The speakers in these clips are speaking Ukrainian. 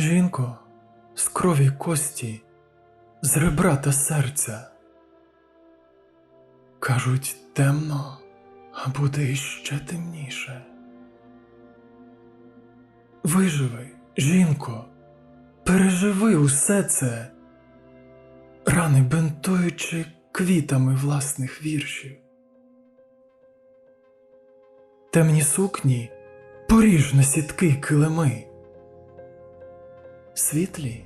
Жінко, з крові кості, з ребра та серця. Кажуть, темно, а буде іще темніше. Виживи, жінко, переживи усе це, рани бинтуючи квітами власних віршів. Темні сукні поріж на сітки килими. Світлі,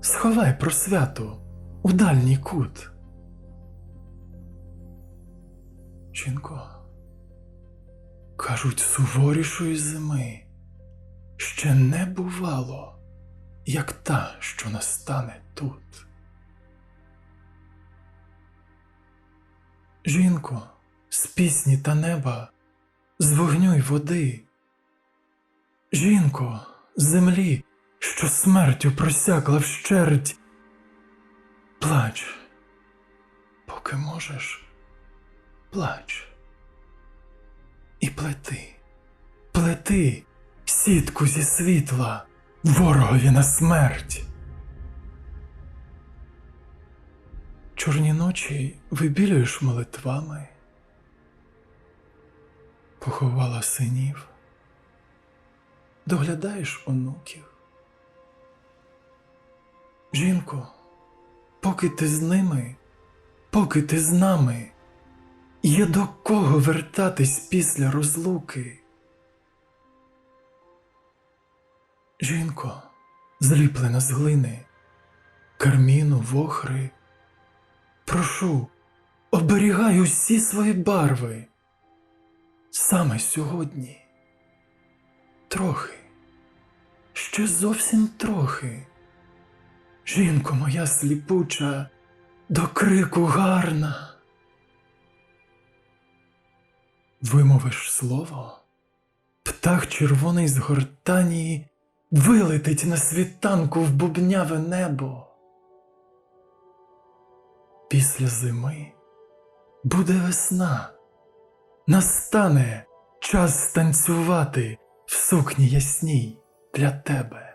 сховай просвяту у дальній кут. Жінко, кажуть, суворішої зими ще не бувало, як та, що настане тут. Жінко, з пісні та неба, з вогню й води. Жінко, з землі, що смертю просякла вщерть. Плач, поки можеш, плач. І плети, плети сітку зі світла ворогові на смерть. Чорні ночі вибілюєш молитвами, поховала синів, доглядаєш онуків. Жінко, поки ти з ними, поки ти з нами, є до кого вертатись після розлуки. Жінко, зліплена з глини, карміну, вохри, прошу, оберігай усі свої барви. Саме сьогодні. Трохи, ще зовсім трохи. Жінко моя сліпуча, до крику гарна. Вимовиш слово, птах червоний з гортанії вилетить на світанку в бубняве небо. Після зими буде весна, настане час станцювати в сукні ясній для тебе.